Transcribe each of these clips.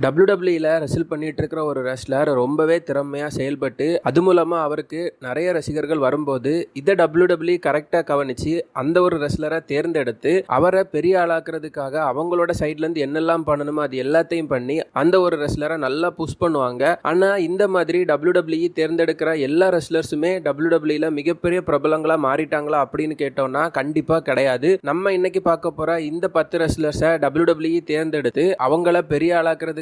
டபிள்யூடபிள்யூயில் ரெசில் பண்ணிட்டு இருக்கிற ஒரு ரெஸ்லர் ரொம்பவே திறமையாக செயல்பட்டு அது மூலமாக அவருக்கு நிறைய ரசிகர்கள் வரும்போது இதை டபிள்யூடபிள்யூ கரெக்டாக கவனித்து அந்த ஒரு ரெஸ்லரை தேர்ந்தெடுத்து அவரை பெரிய ஆளாக்குறதுக்காக அவங்களோட சைட்லேருந்து என்னெல்லாம் பண்ணணுமோ அது எல்லாத்தையும் பண்ணி அந்த ஒரு ரெஸ்லரை நல்லா புஷ் பண்ணுவாங்க. ஆனால் இந்த மாதிரி டபிள்யூடபிள்யூ தேர்ந்தெடுக்கிற எல்லா ரெஸ்லர்ஸுமே டபிள்யூடபிள்யூயில் மிகப்பெரிய பிரபலங்களாக மாறிட்டாங்களா அப்படின்னு கேட்டோம்னா கண்டிப்பாக கிடையாது. நம்ம இன்னைக்கு பார்க்க போகிற இந்த பத்து ரெஸ்லர்ஸை டபிள்யூடபிள்யூ தேர்ந்தெடுத்து அவங்கள பெரிய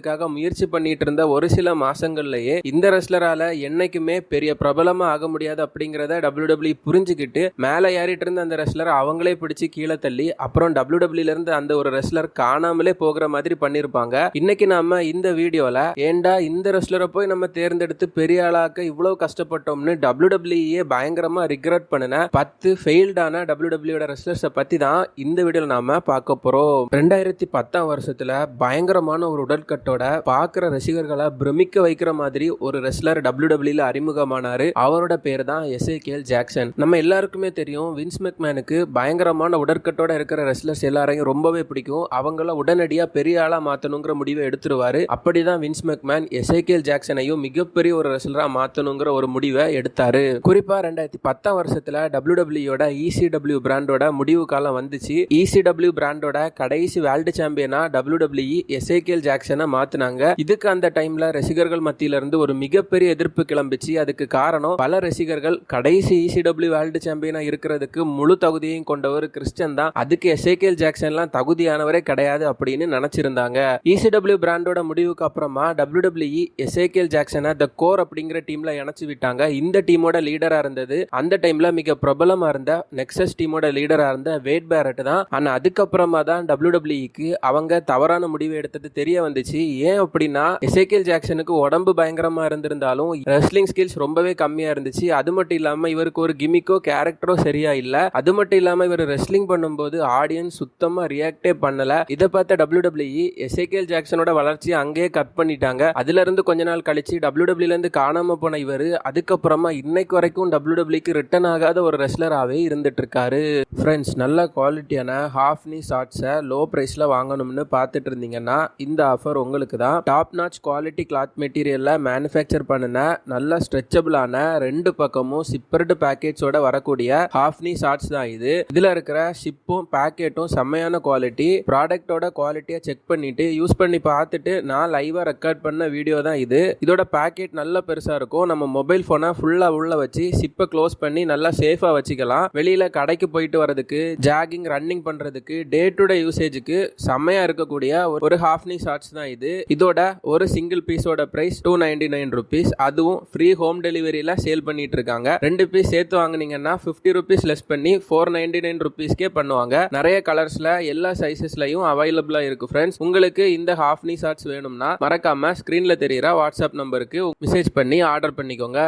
ஆகிறதுக்காக முயற்சி பண்ணிட்டு இருந்த ஒரு சில மாசங்கள்லயே இந்த ரெஸ்லரால என்னைக்குமே பெரிய பிரபலமா ஆக முடியாது அப்படிங்கறத டபிள்யூ புரிஞ்சுக்கிட்டு மேலே ஏறிட்டு இருந்த அந்த ரெஸ்லர் அவங்களே பிடிச்சு கீழே தள்ளி அப்புறம் டபிள்யூடபிள்யூல இருந்து அந்த ஒரு ரெஸ்லர் காணாமலே போகிற மாதிரி பண்ணிருப்பாங்க. இன்னைக்கு நாம இந்த வீடியோல ஏண்டா இந்த ரெஸ்லரை போய் நம்ம தேர்ந்தெடுத்து பெரிய ஆளாக்க இவ்வளவு கஷ்டப்பட்டோம்னு டபிள்யூடபிள்யூஏ பயங்கரமா ரிக்ரெட் பண்ணின பத்து ஃபெயில்டான டபிள்யூடபிள்யூட ரெஸ்லர்ஸை பத்தி தான் இந்த வீடியோல நாம பார்க்க போறோம். ரெண்டாயிரத்தி பத்தாம் வருஷத்துல பயங்கரமான ஒரு உடற்கட்டோட பார்க்குற ரசிகர்களை பிரமிக்க வைக்கிற மாதிரி ஒரு ரெஸ்லர் டபிள்யூடபிள்யூல அறிமுகமானாரு. அவரோட பேர் தான் எஸ்ஏகேஎல் ஜாக்சன். நம்ம எல்லாருக்குமே தெரியும் வின்ஸ் மெக்மேனுக்கு பயங்கரமான உடற்கட்டோட இருக்கிற ரெஸ்லர்ஸ் எல்லாரையும் ரொம்பவே பிடிக்கும். அவங்கள உடனடியா பெரிய ஆளா மாத்தணுங்கிற முடிவை எடுத்துருவாரு. அப்படிதான் வின்ஸ் மெக்மேன் எஸ்ஐகேஎல் ஜாக்சனையும் மிகப்பெரிய ஒரு ரெஸ்லரா மாத்தணுங்கிற ஒரு முடிவை எடுத்தாரு. குறிப்பா ரெண்டாயிரத்தி பத்தாம் வருஷத்துல டபிள்யூடபிள்யூட இசிடபிள்யூ பிராண்டோட முடிவு காலம் வந்துச்சு. இசிடபிள்யூ பிராண்டோட கடைசி வேர்ல்டு சாம்பியனா டபிள்யூடபிள்யூ எஸ்ஐகேஎல் ஜாக்சனை மாத்தினாங்க. இதுக்கு அந்த டைம்ல ரசிகர்கள் மத்தியில இருந்து ஒரு மிகப்பெரிய எதிர்ப்பு கிளம்பிச்சு. அதுக்கு காரணம் பல ரசிகர்கள் கடைசி இசிடபிள்யூ வேர்ல்டு சாம்பியனா இருக்கிறதுக்கு முழு தகுதியையும் கொண்டவர் கிறிஸ்டியன் தான். அதுக்கு எஸ்ஏகேல் ஜாக்சன்லாம் தகுதியானவரே கிடையாது அப்படின்னு நினைச்சிருந்தாங்க. இசிடபிள்யூ பிராண்டோட முடிவுக்கு அப்புறமா டபிள்யூடபிள்யூ எஸ்ஏகேல் ஜாக்சனை த கோர் அப்படிங்கிற டீம்ல இணைச்சு விட்டாங்க. இந்த டீமோட லீடரா இருந்தது. அந்த டைம்ல மிக பிரபலமா இருந்த நெக்ஸஸ் டீமோட லீடரா இருந்த வேட் பேரட் தான். ஆனா அதுக்கப்புறமா தான் டபிள்யூடபிள்யூக்கு அவங்க தவறான முடிவு எடுத்தது தெரிய வந்துச்சு. ஏன் அப்படின்னா எசேக்கியல் ஜாக்சனுக்கு உடம்பு பயங்கரமா இருந்திருந்தாலும் ரெஸ்லிங் ஸ்கில்ஸ் ரொம்பவே கம்மியா இருந்துச்சு. அது மட்டும் இல்லாம இவருக்கு ஒரு கிமிக்கோ கேரக்டரோ சரியா இல்ல. அது மட்டும் இல்லாம இவர் ரெஸ்லிங் பண்ணும்போது ஆடியன்ஸ் சுத்தமா ரியாக்டே பண்ணல. இதை பார்த்த டபிள்யூடபிள்யூ எசேக்கியல் ஜாக்சனோட வளர்ச்சி அங்கேயே கட் பண்ணிட்டாங்க. அதுல இருந்து கொஞ்ச நாள் கழிச்சு டபிள்யூடபிள்யூல இருந்து காணாம போன இவர் அதுக்கப்புறமா இன்னைக்கு வரைக்கும் டபிள்யூடபிள்யூக்கு ரிட்டர்ன் ஆகாத ஒரு ரெஸ்லராகவே இருந்துட்டு இருக்காரு. ஃப்ரெண்ட்ஸ் நல்ல குவாலிட்டியான ஹாஃப் நீ ஷார்ட்ஸை லோ ப்ரைஸில் வாங்கணும்னு பார்த்துட்டு இருந்தீங்கன்னா இந்த ஆஃபர் உங்களுக்கு தான் டாப் நாச் குவாலிட்டி கிளாத் மெட்டீரியலில் மேனுஃபேக்சர் பண்ணின நல்ல ஸ்ட்ரெச்சபிளான ரெண்டு பக்கமும் சிப்பர்டு பேக்கேஜோட வரக்கூடிய ஹாஃப்னி ஷார்ட்ஸ் தான் இது. இதில் இருக்கிற ஷிப்பும் பேக்கெட்டும் செம்மையான குவாலிட்டி ப்ராடக்டோட குவாலிட்டியை செக் பண்ணிட்டு யூஸ் பண்ணி பார்த்துட்டு நான் லைவாக ரெக்கார்ட் பண்ண வீடியோ தான் இது. இதோட பேக்கெட் நல்ல பெருசாக இருக்கும். நம்ம மொபைல் ஃபோனை ஃபுல்லாக உள்ள வச்சு ஷிப்பை க்ளோஸ் பண்ணி நல்லா சேஃபாக வச்சுக்கலாம். வெளியில் கடைக்கு போயிட்டு வரதுக்கு ஜாகிங் ரன்னிங் பண்ணுறதுக்கு டே டு டே யூசேஜுக்கு செம்மையாக இருக்கக்கூடிய ஒரு- ஒரு ஷார்ட்ஸ் தான் இது. இதோட ஒரு சிங்கிள் பீஸோட price two ninety nine rupees அதுவும் ஃப்ரீ ஹோம் டெலிவரியில் சேல் பண்ணிட்டு இருக்காங்க. ரெண்டு பீஸ் சேர்த்து வாங்குனீங்கன்னா ஃபிஃப்டி ருபீஸ் லெஸ் பண்ணி ஃபோர் நைன்டி நைன் ருபீஸ்க்கே பண்ணுவாங்க. நிறைய கலர்ஸில் எல்லா சைஸஸ்லையும் அவைலபிளாக இருக்கு ஃப்ரெண்ட்ஸ் உங்களுக்கு இந்த ஹாஃப் நீ ஷார்ட்ஸ் வேணும்னா மறக்காம ஸ்கிரீன்ல தெரியுற வாட்ஸ்அப் நம்பருக்கு மெசேஜ் பண்ணி ஆர்டர் பண்ணிக்கோங்க.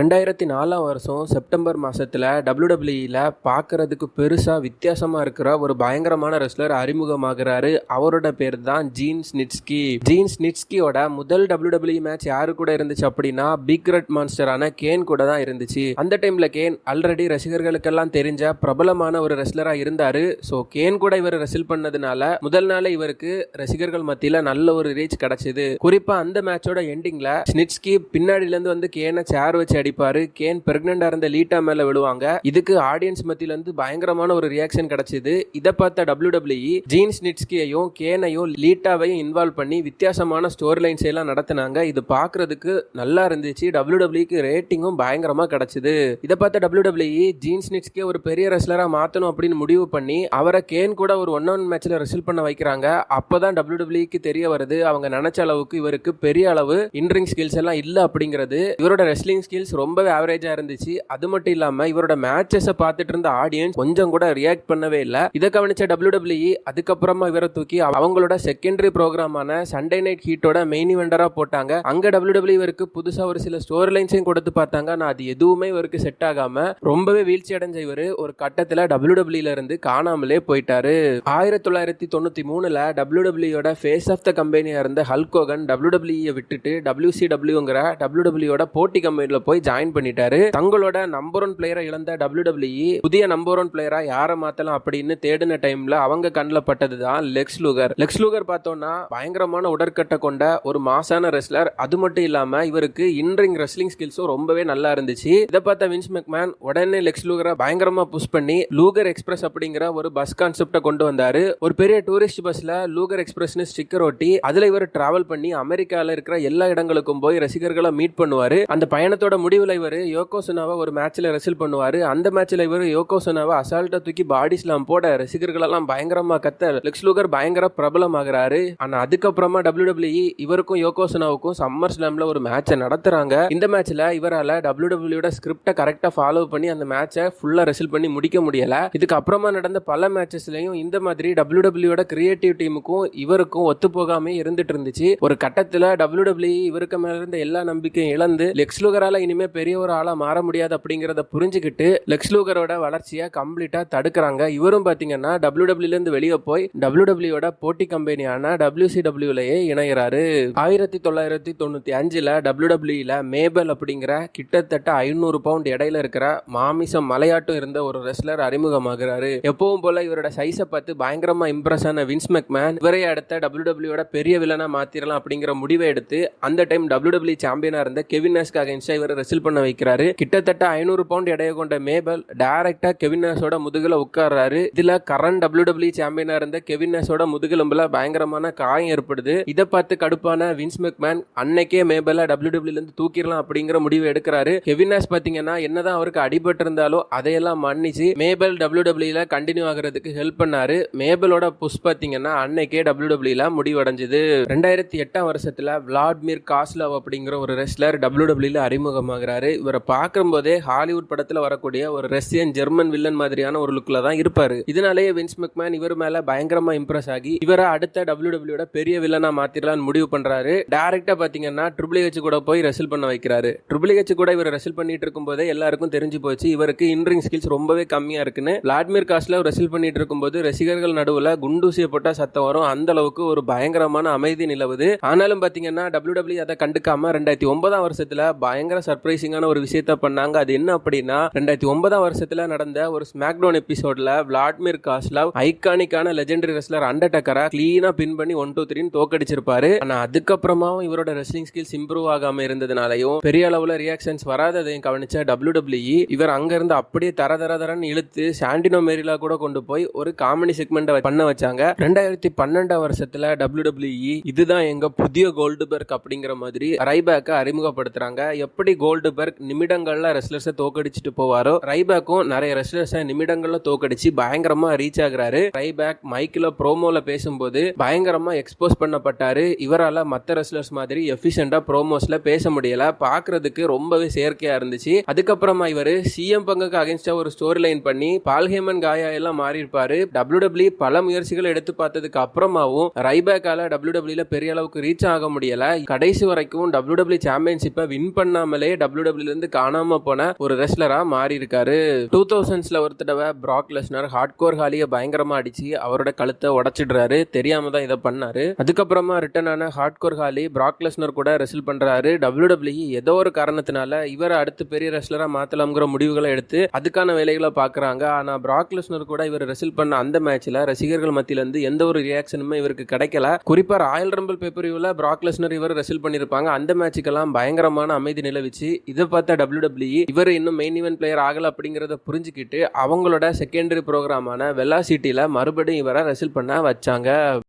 ரெண்டாயிரத்தி நாலாம் வருஷம் செப்டம்பர் மாசத்துல டபிள்யூடபிள்யூல பார்க்கறதுக்கு பெருசா வித்தியாசமா இருக்கிற ஒரு பயங்கரமான ரெஸ்லர் அறிமுகமாகிறாரு. அவரோட பேர் தான் ஜீன் ஸ்னிட்ஸ்கி ஜீன்ஸ் நிட்ஸ்கியோட முதல் டபிள்யூடபிள்யூ மேட்ச் யாரு கூட இருந்துச்சு அப்படின்னா பிக் ரெட் மான்ஸ்டரான கேன் கூட தான் இருந்துச்சு. அந்த டைம்ல கேன் ஆல்ரெடி ரசிகர்களுக்கெல்லாம் தெரிஞ்ச பிரபலமான ஒரு ரெஸ்லரா இருந்தாரு. ஸோ கேன் கூட இவர் ரெசில் பண்ணதுனால முதல் நாளே இவருக்கு ரசிகர்கள் மத்தியில நல்ல ஒரு ரீச் கிடைச்சது. குறிப்பா அந்த மேட்சோட எண்டிங்ல ஸ்னிட்ஸ்கி பின்னாடில இருந்து வந்து கேனை சேர் வச்சு அடிப்பாரு. கேன் பிரெக்னண்டா இருந்த லீட்டா மேல விழுவாங்க. இதுக்கு ஆடியன்ஸ் மத்தியில இருந்து பயங்கரமான ஒரு ரியாக்ஷன் கிடைச்சது. இதை பார்த்த டபிள்யூடபிள்யூ ஜீன் ஸ்னிட்ஸ்கியையும் கேனையும் லீட்டாவையும் இன்வால்வ் பண்ணி வித்தியாசமான ஸ்டோரி லைன்ஸ் எல்லாம் நடத்தினாங்க. இது பார்க்கறதுக்கு நல்லா இருந்துச்சு. டபிள்யூடபிள்யூக்கு ரேட்டிங்கும் பயங்கரமா கிடைச்சது. இதை பார்த்த டபிள்யூடபிள்யூ ஜீன் நிட்ஸ்க்கே ஒரு பெரிய ரெஸ்லராக மாற்றணும் அப்படின்னு முடிவு பண்ணி அவரை கேன் கூட ஒரு ஒன் ஒன் மேட்ச்ல ரெசில் பண்ண வைக்கிறாங்க. அப்பதான் டபிள்யூடபிள்யூக்கு தெரிய வருது அவங்க நினைச்ச அளவுக்கு இவருக்கு பெரிய அளவு இன்ரிங் ஸ்கில்ஸ் எல்லாம் இல்லை அப்படிங்கிறது. இவரோட ரெஸ்லிங் ஸ்கில்ஸ் ரொம்பவே ஆவரேஜா இருந்துச்சு. அது மட்டும் இல்லாம இவரோட மேட்சஸை பார்த்துட்டு இருந்த ஆடியன்ஸ் கொஞ்சம் கூட ரியாக்ட் பண்ணவே இல்லை. இதை கவனிச்ச டபிள்யூடபிள்யூ அதுக்கப்புறமா இவரை தூக்கி அவங்களோட செகண்டரி ப்ரோக்ராமான சண்டே நைட் ஹீட்டோட மெயின் இவெண்டராக போட்டாங்க. அங்கே டபிள்யூடபிள்யூ இவருக்கு புதுசாக ஒரு சில ஸ்டோரி லைன்ஸையும் கொடுத்து பார்த்தாங்க. ஆனால் அது எதுவுமே இவருக்கு செட் ஆகாமல் ரொம்பவே வீழ்ச்சி அடைஞ்ச இவர் ஒரு கட்டத்தில் டபிள்யூடபிள்யூல இருந்து காணாமலே போயிட்டாரு. ஆயிரத்தி தொள்ளாயிரத்தி தொண்ணூற்றி மூணில் டபிள்யூடபிள்யூட ஃபேஸ் ஆஃப் த கம்பெனியாக இருந்த ஹல்கோகன் டபிள்யூடபிள்யூ விட்டுட்டு டபிள்யூசிடபிள்யூங்கிற டபிள்யூடபிள்யூட போட்டி கம்பெனியில் போய் ஜாயின் பண்ணிட்டாரு. தங்களோட நம்பர் ஒன் பிளேயரை இழந்த டபிள்யூடபிள்யூ புதிய நம்பர் ஒன் பிளேயரா யாரை மாத்தலாம் அப்படின்னு தேடின டைம்ல அவங்க கண்ணில் பட்டது தான் லெக்ஸ் லூகர் லெக்ஸ் லூகர் பார்த்தோம்னா பயங்கரமான பிரம்மாண்டமான உடற்கட்டை கொண்ட ஒரு மாசான ரெஸ்லர் அது மட்டும் இல்லாமல் இவருக்கு இன்ரிங் ரெஸ்லிங் ஸ்கில்ஸும் ரொம்பவே நல்லா இருந்துச்சு. இதை பார்த்த வின்ஸ் மெக்மேன் உடனே லெக்ஸ் லூகரை பயங்கரமாக புஷ் பண்ணி லூகர் எக்ஸ்பிரஸ் அப்படிங்கிற ஒரு பஸ் கான்செப்டை கொண்டு வந்தார். ஒரு பெரிய டூரிஸ்ட் பஸ்ஸில் லூகர் எக்ஸ்பிரஸ்னு ஸ்டிக்கர் ஒட்டி அதில் இவர் டிராவல் பண்ணி அமெரிக்காவில் இருக்கிற எல்லா இடங்களுக்கும் போய் ரசிகர்களை மீட் பண்ணுவார். அந்த பயணத்தோட முடிவில் இவர் யோகோசனாவை ஒரு மேட்ச்சில் ரெசில் பண்ணுவார். அந்த மேட்ச்சில் இவர் யோகோசனாவை அசால்ட்டாக தூக்கி பாடிஸ்லாம் போட ரசிகர்களெல்லாம் பயங்கரமாக கத்த லெக்ஸ் லூகர் பயங்கர பிரபலமாகறாரு. ஆனால் அதுக்கப்புறமா WWE இவருக்கும் யோகோசனாவுக்கும் சம்மர் ஸ்லாம்ல ஒரு மேட்சை நடத்துறாங்க. இந்த மேட்ச்ல இவரால டபிள்யூடபிள்யூட ஸ்கிரிப்டை கரெக்டா ஃபாலோ பண்ணி அந்த மேட்சை ஃபுல்லா ரெசில் பண்ணி முடிக்க முடியல. இதுக்கு அப்புறமா நடந்த பல மேட்சஸ்லயும் இந்த மாதிரி டபிள்யூடபிள்யூட கிரியேட்டிவ் டீமுக்கும் இவருக்கும் ஒத்து போகாம இருந்துட்டு இருந்துச்சு. ஒரு கட்டத்துல டபிள்யூடபிள்யூ இவருக்கு மேல இருந்த எல்லா நம்பிக்கையும் இழந்து லெக்ஸ் லூகரால இனிமே பெரிய ஒரு ஆளா மாற முடியாது அப்படிங்கறத புரிஞ்சுக்கிட்டு லெக்ஸ் லூகரோட வளர்ச்சியை கம்ப்ளீட்டா தடுக்கிறாங்க. இவரும் பாத்தீங்கன்னா டபிள்யூடபிள்யூல இருந்து வெளியே போய் டபிள்யூடபிள்யூட போட்டி கம்பெனியான டபிள்யூசிடபிள்யூலயே இணைகிறாரு ஆயிரத்தி தொள்ளாயிரத்தி தொண்ணூத்தி அஞ்சுல டபிள்யூடபிள்யூல மேபல் அப்படிங்கிற கிட்டத்தட்ட ஐநூறு பவுண்ட் இடையில இருக்கிற மாமிசம் மலையாட்டம் இருந்த ஒரு ரெஸ்லர் அறிமுகமாகிறாரு. எப்பவும் போல இவரோட சைஸை பார்த்து பயங்கரமா இம்ப்ரெஸ் ஆன வின்ஸ் மெக்மேன். இவரை அடுத்த டபிள்யூடபிள்யூட பெரிய வில்லனாக மாத்திரலாம் அப்படிங்கிற முடிவை எடுத்து அந்த டைம் டபிள்யூடபிள்யூ சாம்பியனாக இருந்த கெவின் நேஸ்க்கு அகைன்ஸ்டா இவரை ரெசில் பண்ண வைக்கிறாரு. கிட்டத்தட்ட ஐநூறு பவுண்ட் எடைய கொண்ட மேபல் டைரக்டா கெவின் நேஸோட முதுகுல உட்கார்றாரு. இதுல கரண்ட் டபிள்யூடபிள்யூ சாம்பியனாக இருந்த கெவின் நேஸோட முதுகெலும்புல பயங்கரமான காயம் ஏற்படுது. இதை பார்த்து கடுப்பான வின்ஸ் மெக்மேன் அன்னைக்கே மேபல டபிள்யூடபிள்யூல இருந்து தூக்கிடலாம் அப்படிங்கிற முடிவு எடுக்கிறாரு. கெவின் நேஸ் பாத்தீங்கன்னா என்னதான் அவருக்கு அடிபட்டு இருந்தாலும் அதையெல்லாம் மன்னிச்சு மேபல் டபிள்யூடபிள்யூல கண்டினியூ ஆகிறதுக்கு ஹெல்ப் பண்ணாரு. மேபலோட புஷ் பாத்தீங்கன்னா அன்னைக்கே டபிள்யூடபிள்யூல முடிவடைஞ்சது. ரெண்டாயிரத்தி எட்டாம் வருஷத்துல விளாட்மிர் காஸ்லவ் அப்படிங்கிற ஒரு ரெஸ்லர் டபிள்யூடபிள்யூல அறிமுகமாகிறாரு. இவரை பார்க்கும்போதே ஹாலிவுட் படத்துல வரக்கூடிய ஒரு ரஷ்யன் ஜெர்மன் வில்லன் மாதிரியான ஒரு லுக்ல தான் இருப்பாரு. இதனாலேயே வின்ஸ் மெக்மேன் இவர் மேல பயங்கரமா இம்ப்ரெஸ் ஆகி இவரை அடுத்த டபிள்யூடபிள்யூட பெரிய வில்லன் நான் மாத்திரலாம்னு முடிவு பண்றாரு. டைரக்டா பாத்தீங்கன்னா ட்ரிபிள் ஹெச் கூட போய் ரெசில் பண்ண வைக்கிறாரு. ட்ரிபிள் ஹெச் கூட இவர் ரெசில் பண்ணிட்டு இருக்கும்போதே எல்லாருக்கும் தெரிஞ்சு போச்சு. இவருக்கு இன்ரிங் ஸ்கில்ஸ் ரொம்பவே கம்மியா இருக்குன்னு. விளாட்மிர் காஸ்ட்ல ரெசில் பண்ணிட்டு இருக்கும்போது ரசிகர்கள் நடுவுல குண்டூசிய போட்டா சத்தம் வரும். அந்த அளவுக்கு ஒரு பயங்கரமான அமைதி நிலவுது. ஆனாலும் பாத்தீங்கன்னா டபிள்யூடபிள்யூ அதை கண்டுக்காம ரெண்டாயிரத்தி ஒன்பதாம் வருஷத்துல பயங்கர சர்ப்ரைசிங்கான ஒரு விஷயத்த பண்ணாங்க. அது என்ன அப்படின்னா ரெண்டாயிரத்தி ஒன்பதாம் வருஷத்துல நடந்த ஒரு ஸ்மாக்டவுன் எபிசோட்ல விளாட்மிர் காஸ்லாவ் ஐகானிக்கான லெஜெண்டரி ரெஸ்லர் அண்டர்டேக்கரா கிளீனா பின் பண்ணி ஒன் டூ த்ரீன்னு தோக்கடிச்சிருப்பாரு ஆனா அதுக்கப்புறமாவும் இவரோட ரெஸ்லிங் ஸ்கில்ஸ் இம்ப்ரூவ் ஆகாம இருந்ததுனாலையும் பெரிய அளவுல ரியாக்ஷன்ஸ் வராததையும் கவனிச்ச டபிள்யூ இவர் அங்க இருந்து அப்படியே தர தர தரன்னு இழுத்து சாண்டினோ மேரிலா கூட கொண்டு போய் ஒரு காமெடி செக்மெண்ட் பண்ண வச்சாங்க. ரெண்டாயிரத்தி பன்னெண்டாம் வருஷத்துல டபிள்யூ இதுதான் எங்க புதிய கோல்டுபெர்க் அப்படிங்கிற மாதிரி ரைபேக்கை அறிமுகப்படுத்துறாங்க. எப்படி கோல்டுபெர்க் நிமிடங்கள்ல ரெஸ்லர்ஸை தோக்கடிச்சிட்டு போவாரோ ரைபேக்கும் நிறைய ரெஸ்லர்ஸை நிமிடங்கள்ல தோக்கடிச்சு பயங்கரமா ரீச் ஆகுறாரு. ரைபேக் மைக்கில் ப்ரோமோல பேசும்போது பயங்கரமா எக்ஸ்போஸ் பண்ண பண்ணப்பட்டாரு இவரால் மற்ற ரெஸ்லர்ஸ் மாதிரி எஃபிஷியண்டாக ப்ரோமோஸில் பேச முடியலை. பார்க்கறதுக்கு ரொம்பவே செயற்கையாக இருந்துச்சு. அதுக்கப்புறமா இவர் சிஎம் பங்குக்கு அகேன்ஸ்டாக ஒரு ஸ்டோரி லைன் பண்ணி பால்ஹேமன் காயா எல்லாம் மாறி இருப்பாரு டபிள்யூ பல முயற்சிகள் எடுத்து பார்த்ததுக்கு அப்புறமாவும் ரைபேக்கால டபிள்யூ பெரிய அளவுக்கு ரீச் ஆக முடியல. கடைசி வரைக்கும் டபிள்யூ சாம்பியன்ஷிப்பை வின் பண்ணாமலே டபிள்யூ இருந்து காணாம போன ஒரு ரெஸ்லரா மாறி இருக்காரு டூ தௌசண்ட்ஸ்ல ஒரு தடவை பிராக் லெஸ்னர் ஹார்ட்கோர் ஹாலியை பயங்கரமா அடிச்சு அவரோட கழுத்தை உடச்சிடுறாரு. தெரியாம தான் இதை பண்ணாரு. அதுக்கப்புறம் ரிட்டர்ன் ஆன ஹார்ட்கோர் ஹாலி பிராக்லெஸ்னர் கூட ரெசில் பண்ணுறாரு டபிள்யூடபிள்யூ ஏதோ ஒரு காரணத்தினால இவரை அடுத்து பெரிய ரெஸ்லராக மாற்றலாம்ங்கிற முடிவுகளை எடுத்து அதுக்கான வேலைகளை பார்க்குறாங்க. ஆனால் பிராக்லெஸ்னர் கூட இவர் ரெசில் பண்ண அந்த மேட்ச்சில் ரசிகர்கள் மத்தியிலேருந்து எந்த ஒரு ரியாக்ஷனுமே இவருக்கு கிடைக்கல. குறிப்பாக ராயல் ரம்பிள் பேப்பரியூவில் பிராக்லெஸ்னர் இவர் ரெசில் பண்ணியிருப்பாங்க அந்த மேட்சுக்கெல்லாம் பயங்கரமான அமைதி நிலவிச்சு இதை பார்த்த டபிள்யூடபிள்யூ இவர் இன்னும் மெயின் ஈவென்ட் பிளேயர் ஆகல அப்படிங்கிறத புரிஞ்சுக்கிட்டு அவங்களோட செகண்டரி ப்ரோக்ராமான வெல்லாசிட்டியில் மறுபடியும் இவரை ரெசில் பண்ண வச்சாங்க.